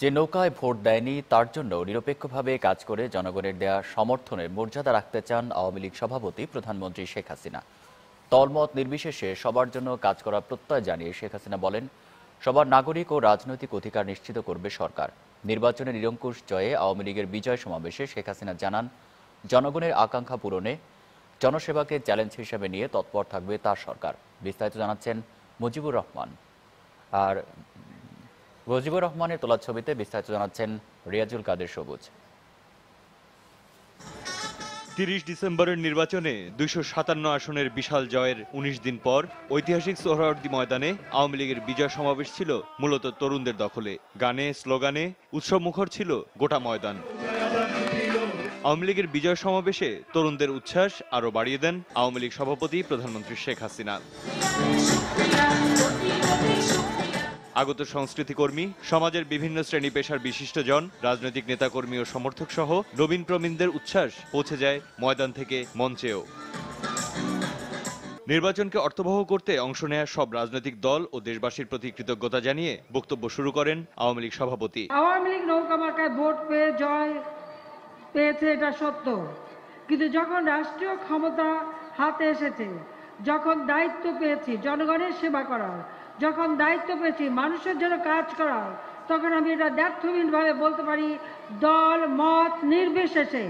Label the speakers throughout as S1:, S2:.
S1: যে নৌকায় ভোট দেয়নি, তার জন্য নিরপেক্ষভাবে কাজ করে জনগণের দেয়া সমর্থনের মর্যাদা রাখতে চান আওয়ামী লীগ সভাপতি প্রধানমন্ত্রী শেখ হাসিনা। তলমত নির্বিশেষে সবার জন্য কাজ করার প্রত্যয় জানিয়ে শেখ হাসিনা বলেন, সবার নাগরিক ও রাজনৈতিক অধিকার নিশ্চিত করবে সরকার। নির্বাচনে নিরঙ্কুশ জয়ে আওয়ামী লীগের বিজয় সমাবেশে শেখ হাসিনা জানান, জনগণের আকাঙ্ক্ষা পূরণে জনসেবাকে চ্যালেঞ্জ হিসেবে নিয়ে তৎপর থাকবে তার সরকার। বিস্তারিত জানাচ্ছেন মুজিবুর রহমান। আর মুজিবুর রহমানের তোলা ছবিতে বিস্তারিত জানাচ্ছেন রিয়াজুল কাদের সবুজ।
S2: তিরিশ ডিসেম্বরের নির্বাচনে দুইশো সাতান্ন আসনের বিশাল জয়ের ১৯ দিন পর ঐতিহাসিক সোহরাওয়ার্দী ময়দানে আওয়ামী লীগের বিজয় সমাবেশ ছিল মূলত তরুণদের দখলে। গানে, স্লোগানে উৎসব মুখর ছিল গোটা ময়দান। আওয়ামী লীগের বিজয় সমাবেশে তরুণদের উচ্ছ্বাস আরও বাড়িয়ে দেন আওয়ামী লীগ সভাপতি প্রধানমন্ত্রী শেখ হাসিনা। আগত সংস্কৃতি কর্মী সমাজের বিভিন্ন শ্রেণি পেশার বিশিষ্টজন, রাজনৈতিক নেতাকর্মী ও সমর্থক সহ নবীন প্রবীণদের উচ্ছ্বাস পৌঁছে যায় ময়দান থেকে মঞ্চেও। নির্বাচনকে অর্থবহ করতে অংশ নেয়া সব রাজনৈতিক দল ও দেশবাসীর প্রতি কৃতজ্ঞতা জানিয়ে বক্তব্য শুরু করেন আওয়ামী লীগ সভাপতি।
S3: আওয়ামী লীগ নৌকা ভোট পেয়ে জয় পেয়েছে, এটা সত্য। কিন্তু যখন রাষ্ট্রীয় ক্ষমতা হাতে এসেছে, যখন দায়িত্ব পেয়েছি, জনগণের সেবা করার যখন দায়িত্ব পেয়েছি, মানুষের জন্য কাজ করার তখন আমি এটা ব্যর্থহীনভাবে বলতে পারি, দল, মত নির্বিশেষে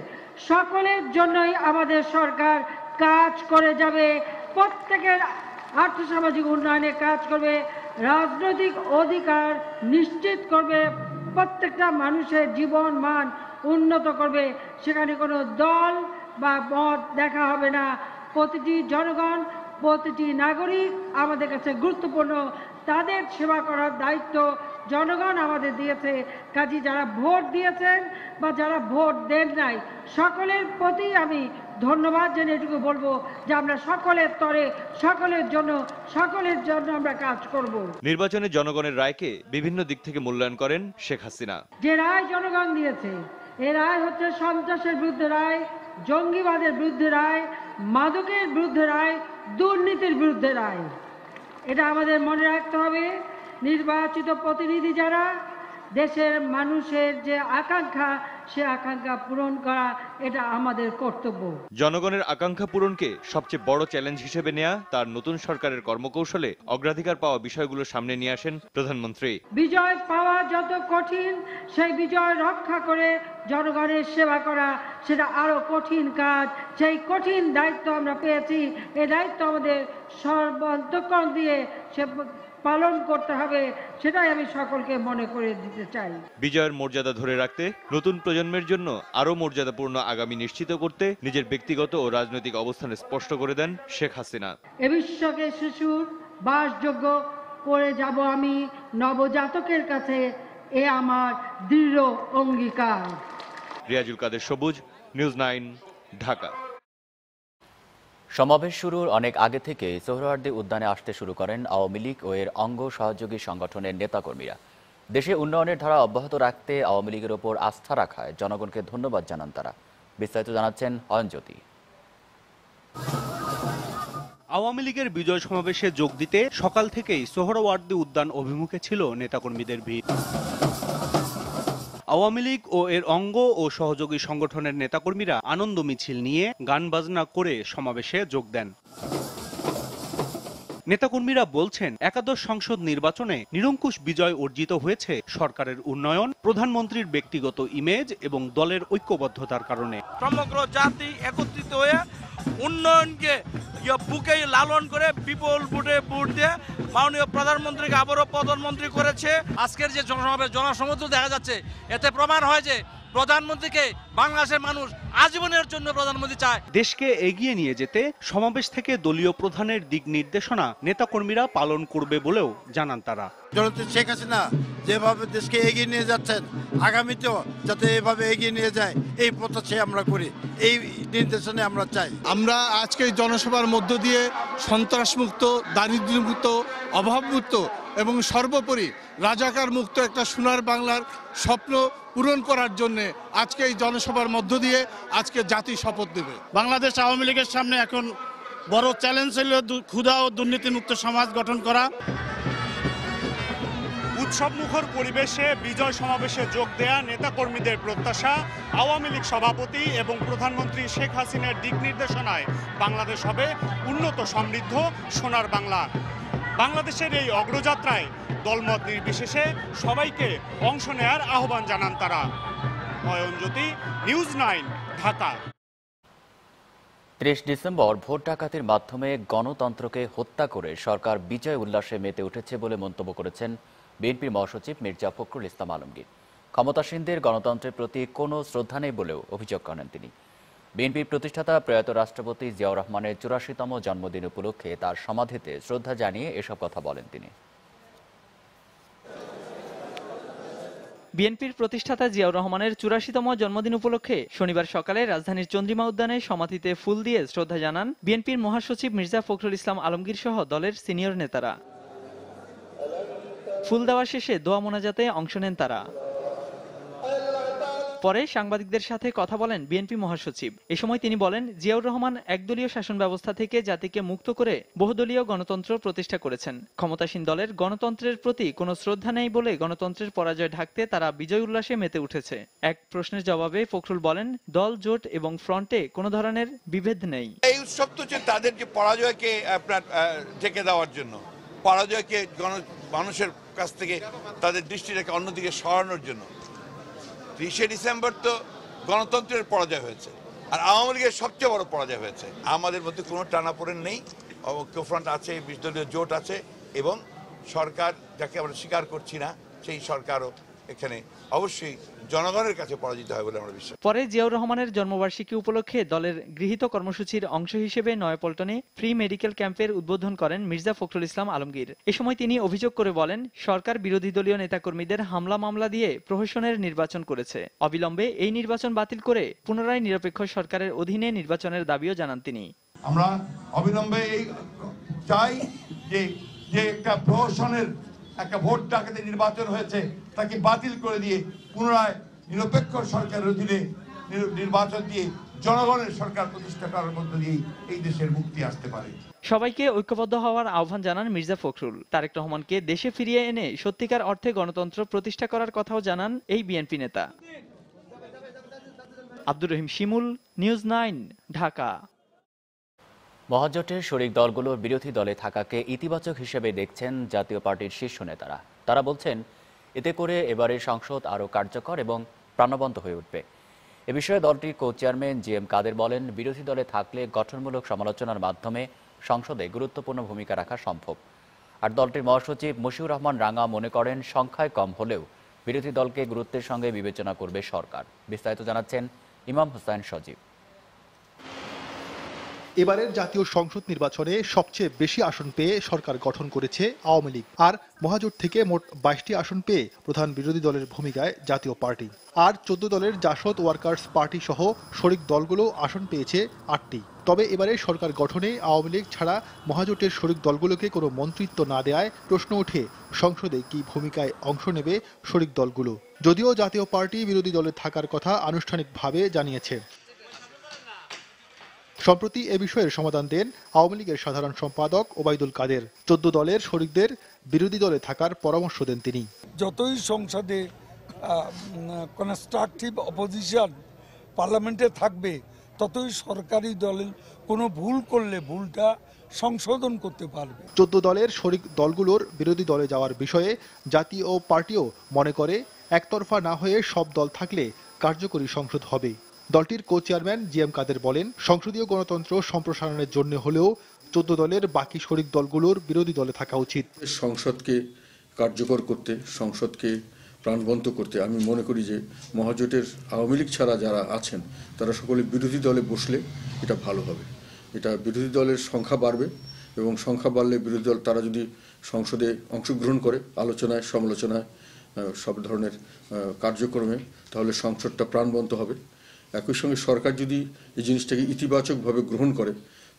S3: সকলের জন্যই আমাদের সরকার কাজ করে যাবে, প্রত্যেকের আর্থসামাজিক উন্নয়নে কাজ করবে, রাজনৈতিক অধিকার নিশ্চিত করবে, প্রত্যেকটা মানুষের জীবন মান উন্নত করবে, সেখানে কোনো দল বা মত দেখা হবে না, প্রতিটি জনগণ প্রতিটি নাগরিক আমাদের কাছে গুরুত্বপূর্ণ। তাদের সেবা করার দায়িত্ব জনগণ আমাদের দিয়েছে। কাজী যারা ভোট দিয়েছেন বা যারা ভোট দেন নাই সকলের প্রতি আমি ধন্যবাদ জেনে এটুকু বলব যে আমরা সকলের তরে সকলের জন্য সকলের জন্য আমরা কাজ করব।
S2: নির্বাচনে জনগণের রায়কে বিভিন্ন দিক থেকে মূল্যায়ন করেন শেখ হাসিনা।
S3: যে রায় জনগণ দিয়েছে এ রায় হচ্ছে সন্ত্রাসের বিরুদ্ধে রায় জঙ্গিবাদের বিরুদ্ধে রায় মাদকের বিরুদ্ধে রায় দুর্নীতির বিরুদ্ধে রায়। এটা আমাদের মনে রাখতে হবে। নির্বাচিত প্রতিনিধি যারা, দেশের মানুষের যে আকাঙ্ক্ষা সে আকাঙ্ক্ষা পূরণ করা এটা আমাদের কর্তব্য।
S2: জনগণের আকাঙ্ক্ষা পূরণকে সবচেয়ে বড় চ্যালেঞ্জ হিসেবে নেয়া তার নতুন সরকারের কর্মকৌশলে অগ্রাধিকার পাওয়া বিষয়গুলো সামনে নিয়ে আসেন প্রধানমন্ত্রী।
S3: বিজয় পাওয়া যত কঠিন সেই বিজয় রক্ষা করে জনগণের সেবা করা সেটা আরও কঠিন কাজ। সেই কঠিন দায়িত্ব আমরা পেয়েছি এই দায়িত্ব আমাদের সর্বান্তকরণ দিয়ে সে পালন করতে হবে সেটাই আমি সকলকে মনে করে দিতে চাই।
S2: বিজয়ের মর্যাদা ধরে রাখতে নতুন প্রজন্মের জন্য আরও মর্যাদাপূর্ণ আগামী নিশ্চিত করতে নিজের ব্যক্তিগত ও রাজনৈতিক অবস্থান স্পষ্ট করে দেন শেখ হাসিনা।
S3: এ বিশ্বকে শিশুর বাসযোগ্য করে যাব আমি নবজাতকের কাছে এ আমার দৃঢ় অঙ্গীকার।
S2: রিয়াজুল কাদের সবুজ নিউজ নাইন ঢাকা।
S1: সমাবেশ শুরুর অনেক আগে থেকে সোহরাওয়ার্দী উদ্যানে আসতে শুরু করেন আওয়ামী লীগ ও এর অঙ্গ সহযোগী সংগঠনের নেতাকর্মীরা। দেশে উন্নয়নের ধারা অব্যাহত রাখতে আওয়ামী লীগের ওপর আস্থা রাখায় জনগণকে ধন্যবাদ জানান তারা। বিস্তারিত জানাচ্ছেন অয়নজ্যোতি
S4: আওয়ামী লীগের বিজয় সমাবেশে যোগ দিতে সকাল থেকেই সোহরাওয়ার্দী উদ্যান অভিমুখে ছিল নেতাকর্মীদের ভিড়। আওয়ামী লীগ ও এর অঙ্গ ও সহযোগী সংগঠনের নেতাকর্মীরা আনন্দ মিছিল নিয়ে গান বাজনা করে সমাবেশে যোগ দেন। নেতাকর্মীরা বলছেন, একাদশ সংসদ নির্বাচনে নিরঙ্কুশ বিজয় অর্জিত হয়েছে সরকারের উন্নয়ন, প্রধানমন্ত্রীর ব্যক্তিগত ইমেজ এবং দলের ঐক্যবদ্ধতার কারণে।
S5: সমগ্র জাতি একত্রিত হয়ে উন্নয়নকে ইয়ে বুকে লালন করে বিপুল ভোটে ভোট দিয়ে মাননীয় প্রধানমন্ত্রীকে আবারও প্রধানমন্ত্রী করেছে। আজকের যে জনসমাবেশ জনসমুদ্র দেখা যাচ্ছে, এতে প্রমাণ হয় যে প্রধানমন্ত্রীকে বাংলাদেশের মানুষ আজীবনের জন্য প্রধানমন্ত্রী চায়।
S4: দেশকে এগিয়ে নিয়ে যেতে সমাবেশ থেকে দলীয় প্রধানের দিক নির্দেশনা নেতাকর্মীরা পালন করবে বলেও জানান তারা।
S6: জনতা শেখ হাসিনা যেভাবে দেশকে এগিয়ে নিয়ে যাচ্ছেন আগামীতেও যাতে এভাবে এগিয়ে নিয়ে যায় এই প্রত্যাশাই আমরা করি এই নির্দেশনে আমরা চাই।
S7: আমরা আজকে জনসভার মধ্য দিয়ে সন্ত্রাসমুক্ত দারিদ্র্যমুক্ত অভাবমুক্ত এবং সর্বোপরি রাজাকার মুক্ত একটা সোনার বাংলার স্বপ্ন পূরণ করার জন্য আজকে এই জনসভার মধ্য দিয়ে আজকে জাতি শপথ দেবে
S8: বাংলাদেশ আওয়ামী লীগের সামনে এখন বড় চ্যালেঞ্জ হল ক্ষুধা ও দুর্নীতিমুক্ত সমাজ গঠন করা। উৎসবমুখর পরিবেশে বিজয় সমাবেশে যোগ দেয়া নেতাকর্মীদের প্রত্যাশা আওয়ামী লীগ সভাপতি এবং প্রধানমন্ত্রী শেখ হাসিনার দিক নির্দেশনায় বাংলাদেশ হবে উন্নত সমৃদ্ধ সোনার বাংলা। বাংলাদেশের এই অগ্রযাত্রায় দলমত নির্বিশেষে সবাইকে অংশ নেয়ার আহ্বান জানান তারা। Ayanjyoti news nine, Dhaka.
S1: ত্রিশ ডিসেম্বর ভোট ডাকাতির মাধ্যমে গণতন্ত্রকে হত্যা করে সরকার বিজয় উল্লাসে মেতে উঠেছে বলে মন্তব্য করেছেন বিএনপির মহাসচিব মির্জা ফখরুল ইসলাম আলমগীর। ক্ষমতাসীনদের গণতন্ত্রের প্রতি কোনো শ্রদ্ধা নেই বলেও অভিযোগ করেন তিনি। বিএনপির প্রতিষ্ঠাতা প্রয়াত রাষ্ট্রপতি জিয়াউর রহমানের চুরাশিতম জন্মদিন উপলক্ষে তার সমাধিতে শ্রদ্ধা জানিয়ে এসব কথা বলেন তিনি।
S9: বিএনপির প্রতিষ্ঠাতা জিয়াউর রহমানের চুরাশিতম জন্মদিন উপলক্ষে শনিবার সকালে রাজধানীর চন্দ্রিমা উদ্যানে সমাধিতে ফুল দিয়ে শ্রদ্ধা জানান বিএনপির মহাসচিব মির্জা ফখরুল ইসলাম আলমগীর সহ দলের সিনিয়র নেতারা। ফুল দেওয়া শেষে দোয়া মোনাজাতে অংশ নেন তারা। পরে সাংবাদিকদের সাথে কথা বলেন বিএনপি মহাসচিব। এ সময় তিনি বলেন, জিয়াউর রহমান একদলীয় শাসন ব্যবস্থা থেকে জাতিকে মুক্ত করে বহুদলীয় গণতন্ত্র প্রতিষ্ঠা করেছেন। ক্ষমতাসীন দলের গণতন্ত্রের প্রতি কোনো শ্রদ্ধা নেই বলে গণতন্ত্রের পরাজয় ঢাকতে তারা বিজয় উল্লাসে মেতে উঠেছে। এক প্রশ্নের জবাবে ফখরুল বলেন, দল জোট এবং ফ্রন্টে কোনো ধরনের বিভেদ নেই।
S10: এই উৎসব তো হচ্ছে তাদের যে পরাজয়কে আপনার ঢেকে দেওয়ার জন্য। পরাজয়কে মানুষের কাছ থেকে তাদের দৃষ্টিটাকে অন্যদিকে সরানোর জন্য। ত্রিশে ডিসেম্বর তো গণতন্ত্রের পরাজয় হয়েছে। আর আওয়ামী লীগের সবচেয়ে বড় পরাজয় হয়েছে। আমাদের মধ্যে কোনো টানাপোড়েন নেই। ঐক্যফ্রন্ট আছে, বিশ জোট আছে এবং সরকার যাকে আমরা স্বীকার করছি না, সেই সরকারও এখানে অবশ্যই জনগণের কাছে পরাজিত হয় বলে আমরা বিশ্বাস
S9: পরে জিয়াউর রহমানের জন্মবার্ষিকী উপলক্ষে দলের গৃহীত কর্মসূচির অংশ হিসেবে নয়াপল্টনে ফ্রি মেডিকেল ক্যাম্পের উদ্বোধন করেন মির্জা ফখরুল ইসলাম আলমগীর। এ সময় তিনি অভিযোগ করে বলেন সরকার বিরোধী দলীয় নেতাকর্মীদের হামলা মামলা দিয়ে প্রহসনের নির্বাচন করেছে। অবিলম্বে এই নির্বাচন বাতিল করে পুনরায় নিরপেক্ষ সরকারের অধীনে নির্বাচনের দাবিও জানান তিনি।
S10: আমরা অবিলম্বে এই চাই যে যে একটা প্রহসনের একটা ভোট ডাকাতে নির্বাচন হয়েছে, তাকে বাতিল করে দিয়ে পুনরায় নিরপেক্ষ সরকারের অধীনে নির্বাচন দিয়ে জনগণের সরকার প্রতিষ্ঠা করার মধ্য দিয়ে এই দেশের মুক্তি আসতে পারে।
S9: সবাইকে ঐক্যবদ্ধ হওয়ার আহ্বান জানান মির্জা ফখরুল। তারেক রহমানকে দেশে ফিরিয়ে এনে সত্যিকার অর্থে গণতন্ত্র প্রতিষ্ঠা করার কথাও জানান এই বিএনপি নেতা। Abdur Rahim Shimul, news nine, Dhaka.
S1: মহাজোটের শরিক দলগুলোর বিরোধী দলে থাকাকে ইতিবাচক হিসেবে দেখছেন জাতীয় পার্টির শীর্ষ নেতারা। তারা বলছেন, এতে করে এবারের সংসদ আরও কার্যকর এবং প্রাণবন্ত হয়ে উঠবে। এ বিষয়ে দলটির কো চেয়ারম্যান জি এম কাদের বলেন, বিরোধী দলে থাকলে গঠনমূলক সমালোচনার মাধ্যমে সংসদে গুরুত্বপূর্ণ ভূমিকা রাখা সম্ভব। আর দলটির মহাসচিব মশিউর রহমান রাঙা মনে করেন, সংখ্যায় কম হলেও বিরোধী দলকে গুরুত্বের সঙ্গে বিবেচনা করবে সরকার। বিস্তারিত জানাচ্ছেন ইমাম হোসেন সজীব।
S11: এবারের জাতীয় সংসদ নির্বাচনে সবচেয়ে বেশি আসন পেয়ে সরকার গঠন করেছে আওয়ামী লীগ। আর মহাজোট থেকে মোট বাইশটি আসন পেয়ে প্রধান বিরোধী দলের ভূমিকায় জাতীয় পার্টি। আর চোদ্দ দলের জাসদ ওয়ার্কার্স পার্টি সহ শরিক দলগুলো আসন পেয়েছে আটটি। তবে এবারে সরকার গঠনে আওয়ামী লীগ ছাড়া মহাজোটের শরিক দলগুলোকে কোনো মন্ত্রিত্ব না দেওয়ায় প্রশ্ন ওঠে সংসদে কি ভূমিকায় অংশ নেবে শরিক দলগুলো। যদিও জাতীয় পার্টি বিরোধী দলে থাকার কথা আনুষ্ঠানিকভাবে জানিয়েছে। সম্প্রতি এ বিষয়ের সমাধান দেন আওয়ামী লীগের সাধারণ সম্পাদক ওবায়দুল কাদের। চোদ্দ দলের শরিকদের বিরোধী দলে থাকার পরামর্শ দেন তিনি।
S12: যতই সংসদে কনস্ট্রাকটিভ অপোজিশন পার্লামেন্টে থাকবে ততই সরকারি দলের কোনো ভুল করলে ভুলটা সংশোধন করতে পারবে।
S11: চোদ্দ দলের শরিক দলগুলোর বিরোধী দলে যাওয়ার বিষয়ে জাতীয় পার্টিও মনে করে একতরফা না হয়ে সব দল থাকলে কার্যকরী সংসদ হবে। দলটির কো চেয়ারম্যান জি এম কাদের বলেন, সংসদীয় গণতন্ত্র সম্প্রসারণের জন্য হলেও চোদ্দ দলের বাকি শরিক দলগুলোর বিরোধী দলে থাকা উচিত।
S13: সংসদকে কার্যকর করতে, সংসদকে প্রাণবন্ত করতে আমি মনে করি যে মহাজোটের আওয়ামী লীগ ছাড়া যারা আছেন, তারা সকলে বিরোধী দলে বসলে এটা ভালো হবে। এটা বিরোধী দলের সংখ্যা বাড়বে এবং সংখ্যা বাড়লে বিরোধী দল, তারা যদি সংসদে অংশগ্রহণ করে, আলোচনায়, সমালোচনায় সব ধরনের কার্যক্রমে, তাহলে সংসদটা প্রাণবন্ত হবে। একই সঙ্গে সরকার যদি এই জিনিসটাকে ইতিবাচকভাবে গ্রহণ করে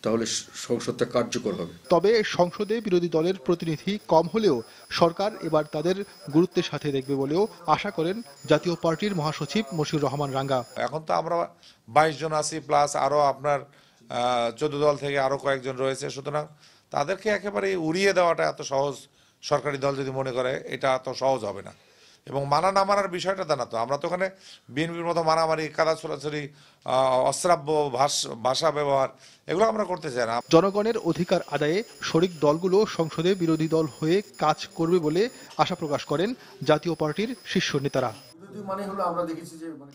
S13: তাহলে সংসদটা কার্যকর হবে।
S11: তবে সংসদে বিরোধী দলের প্রতিনিধি কম হলেও সরকার এবার তাদের গুরুত্বের সাথে দেখবে বলেও আশা করেন জাতীয় পার্টির মহাসচিব মশিউর রহমান রাঙ্গা।
S14: এখন তো আমরা বাইশ জন আছি প্লাস আরও আপনার চোদ্দ দল থেকে আরও কয়েকজন রয়েছে। সুতরাং তাদেরকে একেবারে উড়িয়ে দেওয়াটা এত সহজ সরকারি দল যদি মনে করে এটা এত সহজ হবে না। এবং মানা না মানার বিষয়টা তা না তো। আমরা তো ওখানে বিএনপির মতো মারামারি কাদা ছোড়াছড়ি অশ্রাব্য ভাষা ব্যবহার এগুলো আমরা করতে চাই না।
S11: জনগণের অধিকার আদায়ে শরিক দলগুলো সংসদে বিরোধী দল হয়ে কাজ করবে বলে আশা প্রকাশ করেন জাতীয় পার্টির শীর্ষ নেতারা।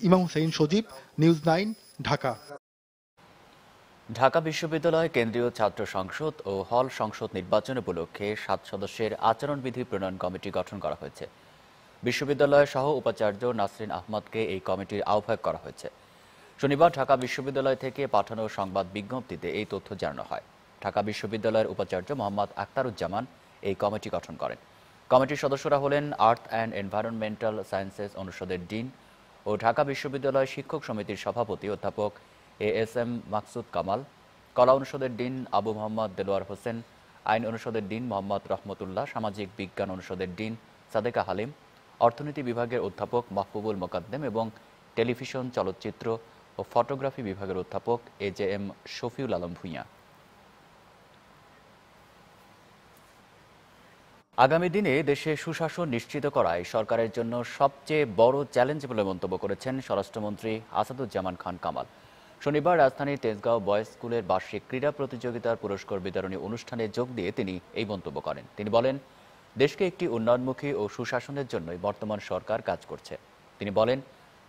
S11: Imam Hussain Sajib news nine Dhaka.
S1: Dhaka বিশ্ববিদ্যালয় কেন্দ্রীয় ছাত্র সংসদ ও হল সংসদ নির্বাচন উপলক্ষে সাত সদস্যের আচরণবিধি প্রণয়ন কমিটি গঠন করা হয়েছে। বিশ্ববিদ্যালয়ের সহ উপাচার্য নাসরিন আহমদকে এই কমিটির আহ্বায়ক করা হয়েছে। শনিবার ঢাকা বিশ্ববিদ্যালয় থেকে পাঠানো সংবাদ বিজ্ঞপ্তিতে এই তথ্য জানানো হয়। ঢাকা বিশ্ববিদ্যালয়ের উপাচার্য মোহাম্মদ আখতারুজ্জামান এই কমিটি গঠন করেন। কমিটির সদস্যরা হলেন আর্থ অ্যান্ড এনভায়রনমেন্টাল সায়েন্সেস অনুষদের ডিন ও ঢাকা বিশ্ববিদ্যালয় শিক্ষক সমিতির সভাপতি অধ্যাপক A S M Maksud Kamal, কলা অনুষদের ডিন আবু মোহাম্মদ দেলোয়ার হোসেন, আইন অনুষদের ডিন মোহাম্মদ রহমতুল্লাহ, সামাজিক বিজ্ঞান অনুষদের ডিন সাদেকা হালিম অর্থনীতি বিভাগের অধ্যাপক মাহবুবুল মোকাদ্দেম এবং টেলিভিশন চলচ্চিত্র ও ফটোগ্রাফি বিভাগের অধ্যাপক A J M Shafiul Alam Bhuiyan. আগামী দিনে দেশে সুশাসন নিশ্চিত করায় সরকারের জন্য সবচেয়ে বড় চ্যালেঞ্জ বলে মন্তব্য করেছেন স্বরাষ্ট্রমন্ত্রী আসাদুজ্জামান খান কামাল। শনিবার রাজধানীর তেজগাঁও বয়েজ স্কুলের বার্ষিক ক্রীড়া প্রতিযোগিতার পুরস্কার বিতরণী অনুষ্ঠানে যোগ দিয়ে তিনি এই মন্তব্য করেন। তিনি বলেন দেশকে একটি উন্নয়নমুখী ও সুশাসনের জন্যই বর্তমান সরকার কাজ করছে। তিনি বলেন,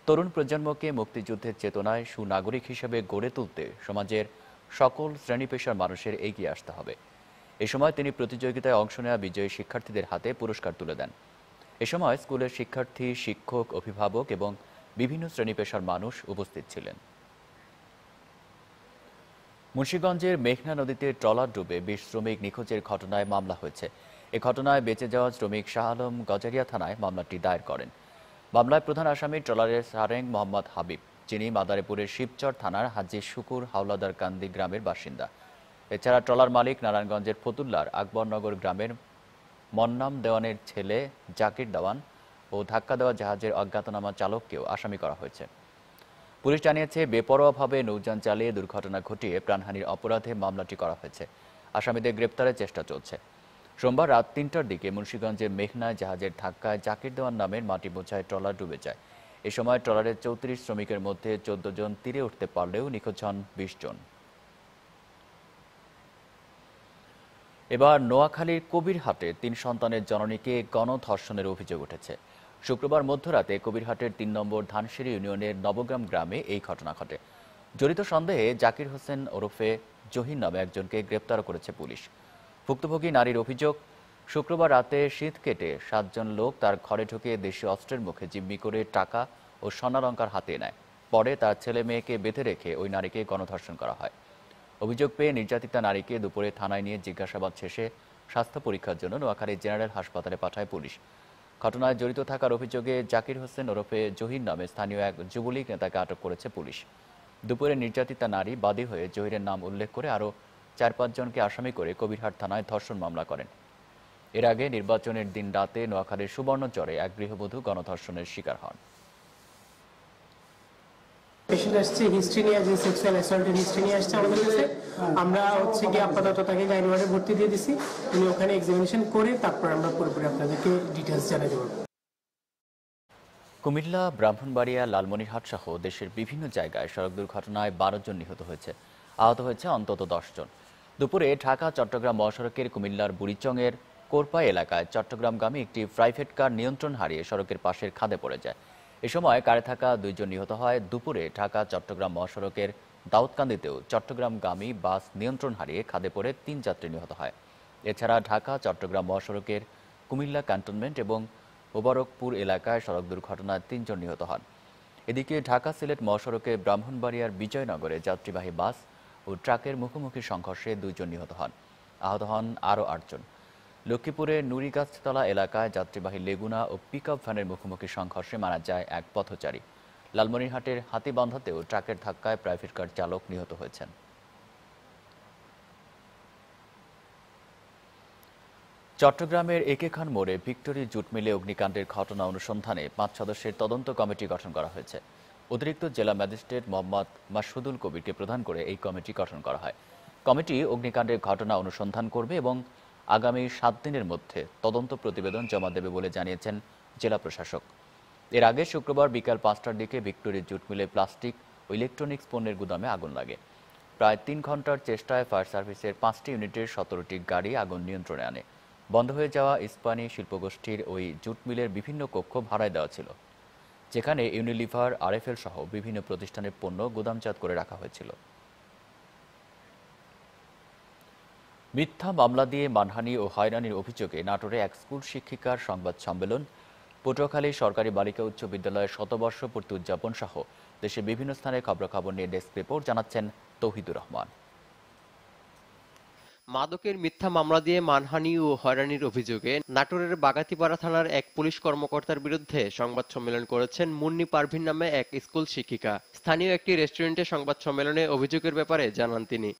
S1: তরুণ প্রজন্মকে মুক্তিযুদ্ধের চেতনায় সুনাগরিক হিসেবে গড়ে তুলতে সমাজের সকল শ্রেণি পেশার মানুষের এগিয়ে আসতে হবে। এ সময় তিনি প্রতিযোগিতায় অংশ নেওয়া বিজয়ী শিক্ষার্থীদের হাতে পুরস্কার তুলে দেন। এ সময় স্কুলের শিক্ষার্থী, শিক্ষক, অভিভাবক এবং বিভিন্ন শ্রেণি পেশার মানুষ উপস্থিত ছিলেন। মুন্সীগঞ্জের মেঘনা নদীতে ট্রলার ডুবে বিশ শ্রমিক নিখোঁজের ঘটনায় মামলা হয়েছে। এ ঘটনায় বেঁচে যাওয়া শ্রমিক শাহ আলম গজারিয়া থানায় মামলাটি দায়ের করেন। মামলায় প্রধান আসামি ট্রলারের সারেং মোহাম্মদ হাবিব, যিনি মাদারীপুরের শিবচর থানার হাজি শুকুর হাওলাদার কান্দি গ্রামের বাসিন্দা। এছাড়া ট্রলার মালিক নারায়ণগঞ্জের ফতুল্লার আকবরনগর গ্রামের মন্নাম দেওয়ানের ছেলে জাকির দেওয়ান ও ধাক্কা দেওয়া জাহাজের অজ্ঞাতনামা চালককেও আসামি করা হয়েছে। পুলিশ জানিয়েছে, বেপরোয়াভাবে নৌযান চালিয়ে দুর্ঘটনা ঘটিয়ে প্রাণহানির অপরাধে মামলাটি করা হয়েছে। আসামিদের গ্রেপ্তারের চেষ্টা চলছে। সোমবার রাত তিনটার দিকে মুন্সিগঞ্জের মেঘনায় জাহাজের ধাক্কায় জাকির দেওয়ান নামের মাটি বোঝায় ট্রলার ডুবে যায়। এ সময় ট্রলারের চৌত্রিশ শ্রমিকের মধ্যে চোদ্দ জন তীরে উঠতে পারলেও নিখোঁজ হন বিশ জন। এবার নোয়াখালীর কবিরহাটে তিন সন্তানের জননীকে গণধর্ষণের অভিযোগ উঠেছে। শুক্রবার মধ্যরাতে কবিরহাটের তিন নম্বর ধানসিঁড়ি ইউনিয়নের নবগ্রাম গ্রামে এই ঘটনা ঘটে। জড়িত সন্দেহে জাকির হোসেন ওরফে জহির নামে একজনকে গ্রেপ্তার করেছে পুলিশ। ভুক্তভোগী নারীর অভিযোগ, শুক্রবার রাতে শীত কেটে সাতজন লোক তার ঘরে ঢুকে দেশীয় অস্ত্রের মুখে জিম্মি করে টাকা ও স্বর্ণালঙ্কার হাতে নেয়। পরে তার ছেলে মেয়েকে বেঁধে রেখে ওই নারীকে গণধর্ষণ করা হয়। অভিযোগ পেয়ে নির্যাতিতা নারীকে দুপুরে থানায় নিয়ে জিজ্ঞাসাবাদ শেষে স্বাস্থ্য পরীক্ষার জন্য নোয়াখালী জেনারেল হাসপাতালে পাঠায় পুলিশ। ঘটনায় জড়িত থাকার অভিযোগে জাকির হোসেন ওরফে জহির নামে স্থানীয় এক যুবলীগ নেতাকে আটক করেছে পুলিশ। দুপুরে নির্যাতিতা নারী বাদী হয়ে জহিরের নাম উল্লেখ করে আরও চার পাঁচজনকে আসামি করে কবিরহাট থানায় ধর্ষণ মামলা করেন। এর আগে নির্বাচনের দিন রাতে নোয়াখালীর সুবর্ণচরে এক গৃহবধূ গণধর্ষণের শিকার হন।
S15: পেশেন্ট আসছে হিস্ট্রি নিয়ে যে সেক্সুয়াল অ্যাসল্টের হিস্ট্রি নিয়ে আসছে আমাদের কাছে। আমরা হচ্ছে কি আপাতত তাকে ওয়ার্ডে ভর্তি দিয়ে দিছি। উনি ওখানে এক্সামিনেশন করে তারপর আমরা পুরোপুরি আপনাদেরকে ডিটেলস জানাতে পারব
S1: কুমিল্লা ব্রাহ্মণবাড়িয়া লালমনিরহাট সহ দেশের বিভিন্ন জায়গায় সড়ক দুর্ঘটনায় বারো জন নিহত হয়েছে। আহত হয়েছে অন্তত দশ জন। দুপুরে ঢাকা, চট্টগ্রাম মহাসড়কের কুমিল্লার বুড়িচংয়ের কোরপা এলাকায় চট্টগ্রামগামী একটি প্রাইভেট কার নিয়ন্ত্রণ হারিয়ে সড়কের পাশের খাদে পড়ে যায়। এ সময় কারে থাকা দুইজন নিহত হয়। দুপুরে ঢাকা, চট্টগ্রাম মহাসড়কের দাউদকান্দিতেও চট্টগ্রামগামী বাস নিয়ন্ত্রণ হারিয়ে খাদে পড়ে তিন যাত্রী নিহত হয়। এছাড়া ঢাকা, চট্টগ্রাম মহাসড়কের কুমিল্লা ক্যান্টনমেন্ট এবং মোবারকপুর এলাকায় সড়ক দুর্ঘটনায় তিনজন নিহত হন। এদিকে ঢাকা সিলেট মহাসড়কে ব্রাহ্মণবাড়িয়ার বিজয়নগরে যাত্রীবাহী বাস ও ট্রাকের মুখোমুখি সংঘর্ষে দুইজন নিহত হন। আহত হন আরও আটজন। লক্ষ্মীপুরের নুরিগাছতলা এলাকায় যাত্রীবাহী লেগুনা ও পিকআপ ভ্যানের মুখোমুখি সংঘর্ষে মারা যায় এক পথচারী। লালমনিরহাটের হাতিবান্ধাতেও ট্রাকের ধাক্কায় প্রাইভেট কার চালক নিহত হয়েছেন। চট্টগ্রামের একে খান মোড়ে ভিক্টোরি জুট মিলে অগ্নিকাণ্ডের ঘটনা অনুসন্ধানে পাঁচ সদস্যের তদন্ত কমিটি গঠন করা হয়েছে। অতিরিক্ত জেলা ম্যাজিস্ট্রেট মোহাম্মদ মাসুদুল কবিরকে প্রধান করে এই কমিটি গঠন করা হয়। কমিটি অগ্নিকাণ্ডের ঘটনা অনুসন্ধান করবে এবং আগামী সাত দিনের মধ্যে তদন্ত প্রতিবেদন জমা দেবে বলে জানিয়েছেন জেলা প্রশাসক। এর আগে শুক্রবার বিকাল পাঁচটার দিকে ভিক্টোরি জুট মিলে প্লাস্টিক ও ইলেকট্রনিক্স পণ্যের গুদামে আগুন লাগে। প্রায় তিন ঘণ্টার চেষ্টায় ফায়ার সার্ভিসের পাঁচটি ইউনিটের সতেরোটি গাড়ি আগুন নিয়ন্ত্রণে আনে। বন্ধ হয়ে যাওয়া ইস্পানি শিল্পগোষ্ঠীর ওই জুট মিলের বিভিন্ন কক্ষ ভাড়ায় দেওয়া ছিল। যেখানে ইউনিলিভার, আরএফএল সহ বিভিন্ন প্রতিষ্ঠানের পণ্য গুদামজাত করে রাখা হয়েছিল। মিথ্যা মামলা দিয়ে মানহানি ও হয়রানির অভিযোগে নাটোরে এক স্কুল শিক্ষিকার সংবাদ সম্মেলন, পটুয়াখালী সরকারি বালিকা উচ্চ বিদ্যালয়ের শতবর্ষ পূর্তি উদযাপন সহ দেশের বিভিন্ন স্থানে খবরাখবর নিয়ে ডেস্ক রিপোর্ট জানাচ্ছেন তৌহিদুর রহমান।
S16: মাদকের মিথ্যা মামলা দিয়ে মানহানি ও হয়রানির অভিযোগে নাটোরের বাগাতিপাড়া থানার এক পুলিশ কর্মকর্তার বিরুদ্ধে সংবাদ সম্মেলন করেছেন মুন্নি পারভিন নামে এক স্কুল শিক্ষিকা। স্থানীয় একটি রেস্টুরেন্টে সংবাদ সম্মেলনে অভিযোগের ব্যাপারে জানান তিনি।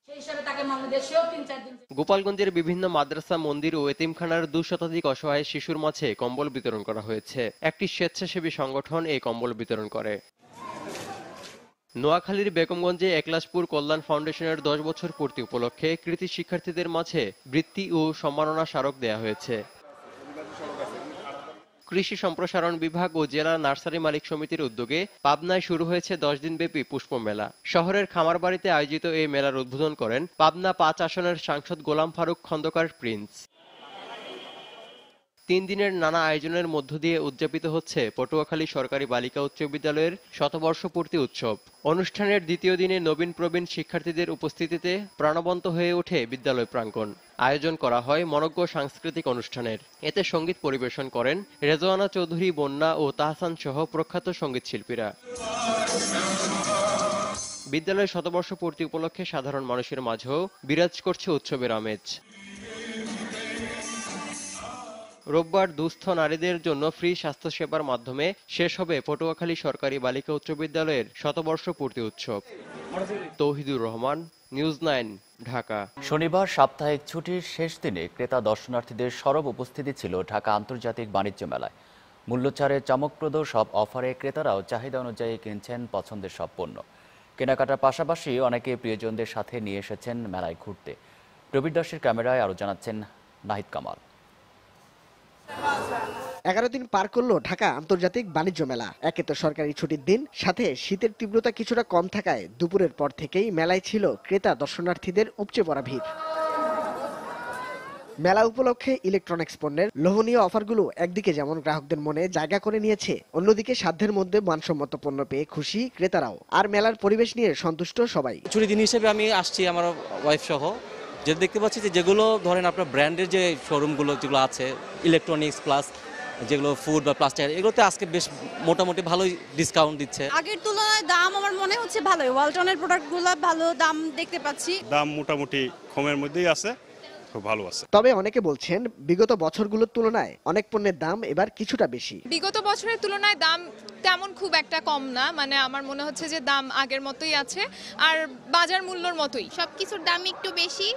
S16: গোপালগঞ্জের বিভিন্ন মাদ্রাসা মন্দির ও এতিমখানার দু শতাধিক অসহায় শিশুর মাঝে কম্বল বিতরণ করা হয়েছে। একটি স্বেচ্ছাসেবী সংগঠন এই কম্বল বিতরণ করে। নোয়াখালীর বেগমগঞ্জে একলাসপুর কল্যাণ ফাউন্ডেশনের দশ বছর পূর্তি উপলক্ষে কৃতি শিক্ষার্থীদের মাঝে বৃত্তি ও সম্মাননা স্মারক দেয়া হয়েছে। কৃষি সম্প্রসারণ বিভাগ ও জেলা নার্সারি মালিক সমিতির উদ্যোগে পাবনায় শুরু হয়েছে দশ দিনব্যাপী পুষ্প মেলা শহরের খামারবাড়িতে আয়োজিত এই মেলার উদ্বোধন করেন পাবনা পাঁচ আসনের সাংসদ গোলাম ফারুক খন্দকার প্রিন্স। তিন দিনের নানা আয়োজনের মধ্য দিয়ে উদযাপিত হচ্ছে পটুয়াখালী সরকারি বালিকা উচ্চ বিদ্যালয়ের শতবর্ষ পূর্তি উৎসব। অনুষ্ঠানের দ্বিতীয় দিনে নবীন প্রবীণ শিক্ষার্থীদের উপস্থিতিতে প্রাণবন্ত হয়ে ওঠে বিদ্যালয় প্রাঙ্গণ। আয়োজন করা হয় মনজ্ঞ সাংস্কৃতিক অনুষ্ঠানের। এতে সংগীত পরিবেশন করেন রেজওয়ানা চৌধুরী বন্যা ও তাহসান সহ প্রখ্যাত সংগীত শিল্পীরা। বিদ্যালয়ের শতবর্ষ পূর্তি উপলক্ষে সাধারণ মানুষের মাঝেও বিরাজ করছে উৎসবের আমেজ। রোববার দুস্থ নারীদের জন্য ফ্রি স্বাস্থ্যসেবার মাধ্যমে শেষ হবে পটুয়াখালী সরকারি বালিকা উচ্চ বিদ্যালয়ের শতবর্ষ পূর্তি উৎসব। Touhidur Rahman, news nine, Dhaka.
S1: শনিবার সাপ্তাহিক ছুটির শেষ দিনে ক্রেতা দর্শনার্থীদের সরব উপস্থিতি ছিল ঢাকা আন্তর্জাতিক বাণিজ্য মেলায়। মূল্যচারে চমকপ্রদ সব অফারে ক্রেতারাও চাহিদা অনুযায়ী কিনছেন পছন্দের সব পণ্য। কেনাকাটার পাশাপাশি অনেকে প্রিয়জনদের সাথে নিয়ে এসেছেন মেলায় ঘুরতে। প্রবীর দাসের ক্যামেরায় আরও জানাচ্ছেন নাহিদ কামাল।
S17: এগারো দিন পার করল ঢাকা আন্তর্জাতিক বাণিজ্য মেলা। একে তো সরকারি ছুটির দিন, সাথে শীতের তীব্রতা কিছুটা কম থাকায় দুপুরের পর থেকেই মেলায় ছিল ক্রেতা দর্শনার্থীদের উপচে পড়া ভিড়। মেলা উপলক্ষে ইলেকট্রনিক্স পণ্যের লোভনীয় অফারগুলো একদিকে যেমন গ্রাহকদের মনে জায়গা করে নিয়েছে, অন্যদিকে সাধ্যের মধ্যে মানসম্মত পণ্য পেয়ে খুশি ক্রেতারাও। আর মেলার পরিবেশ নিয়ে সন্তুষ্ট সবাই।
S18: ছুটির দিন হিসেবে আমি আসছি আমার ওয়াইফ সহ। যে দেখতে পাচ্ছি যে যেগুলো ধরেন আপনার ব্র্যান্ডের যে শোরুমগুলো যেগুলো আছে ইলেকট্রনিক্স প্লাস যেগুলো ফুড বা প্লাস্টিক এগুলোতে আজকে বেশ মোটামুটি ভালোই ডিসকাউন্ট দিচ্ছে।
S19: আগের তুলনায় দাম আমার মনে হচ্ছে ভালোই। ওয়ালটনের প্রোডাক্টগুলো ভালো দাম দেখতে পাচ্ছি।
S8: দাম মোটামুটি কমের মধ্যেই আছে খুব ভালো আছে।
S17: তবে অনেকে বলছেন বিগত বছরগুলোর তুলনায় অনেক পণ্যের দাম এবার কিছুটা বেশি।
S20: বিগত বছরের তুলনায় দাম তেমন খুব একটা কম না মানে আমার মনে হচ্ছে যে দাম আগের মতোই আছে আর বাজার মূল্যর মতোই।
S21: সব কিছুর দাম একটু বেশি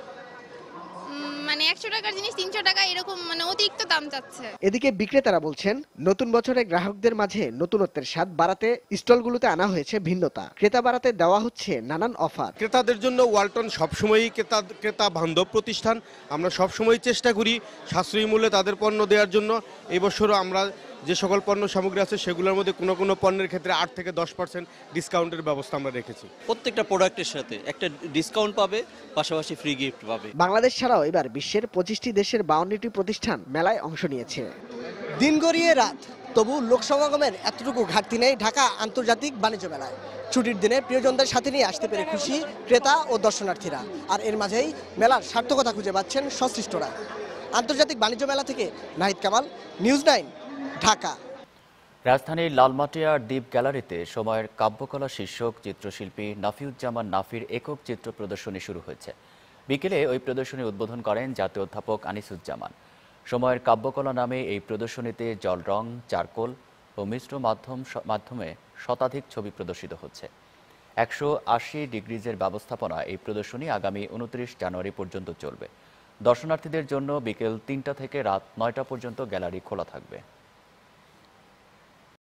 S21: মানে একশো টাকার জিনিস তিনশো টাকা এরকম মানে অতিরিক্ত দাম চাচ্ছে।
S17: এদিকে বিক্রেতারা বলছেন নতুন বছরে গ্রাহকদের মাঝে নতুনত্বের স্বাদ বাড়াতে স্টলগুলোতে আনা হয়েছে ভিন্নতা। ক্রেতা বাড়াতে দেওয়া হচ্ছে নানান অফার।
S22: ক্রেতাদের জন্য ওয়ালটন সবসময়ই ক্রেতা ক্রেতা বান্ধব প্রতিষ্ঠান। আমরা সবসময় চেষ্টা করি সাশ্রয়ী মূল্যে তাদের পণ্য দেওয়ার জন্য। এবছরও আমরা যে সকল পণ্য সামগ্রী আছে সেগুলোর মধ্যে কোনো কোনো পণ্যের ক্ষেত্রে আট থেকে দশ পার্সেন্ট ডিসকাউন্টের ব্যবস্থা আমরা রেখেছি।
S18: প্রত্যেকটা প্রোডাক্টের সাথে একটা ডিসকাউন্ট পাবে পাশাপাশি ফ্রি গিফট পাবে।
S17: বাংলাদেশ ছাড়াও এবার বিশ্বের পঁচিশটি দেশের বাউন্নটি প্রতিষ্ঠান মেলায় অংশ নিয়েছে।
S23: দিন গড়িয়ে রাত তবু লোক সমাগমের এতটুকু ঘাটতি নেই ঢাকা আন্তর্জাতিক বাণিজ্য মেলায়। ছুটির দিনে প্রিয়জনদের সাথে নিয়ে আসতে পেরে খুশি ক্রেতা ও দর্শনার্থীরা। আর এর মাঝেই মেলার সার্থকতা খুঁজে পাচ্ছেন সংশ্লিষ্টরা আন্তর্জাতিক বাণিজ্য মেলা থেকে নাহিদ কামাল নিউজ নাইন ঢাকা।
S1: রাজধানীর লালমাটিয়ার দ্বীপ গ্যালারিতে সময়ের কাব্যকলা শীর্ষক চিত্রশিল্পী নাফিউজ্জামান নাফির একক চিত্র প্রদর্শনী শুরু হয়েছে। বিকেলে ওই প্রদর্শনী উদ্বোধন করেন জাতীয় অধ্যাপক আনিসুজ্জামান। সময়ের কাব্যকলা নামে এই প্রদর্শনীতে জল রং, চারকোল ও মিশ্র মাধ্যম মাধ্যমে শতাধিক ছবি প্রদর্শিত হচ্ছে। একশো আশি ডিগ্রিজের ব্যবস্থাপনা এই প্রদর্শনী আগামী উনত্রিশ জানুয়ারি পর্যন্ত চলবে। দর্শনার্থীদের জন্য বিকেল তিনটা থেকে রাত নয়টা পর্যন্ত গ্যালারি খোলা থাকবে।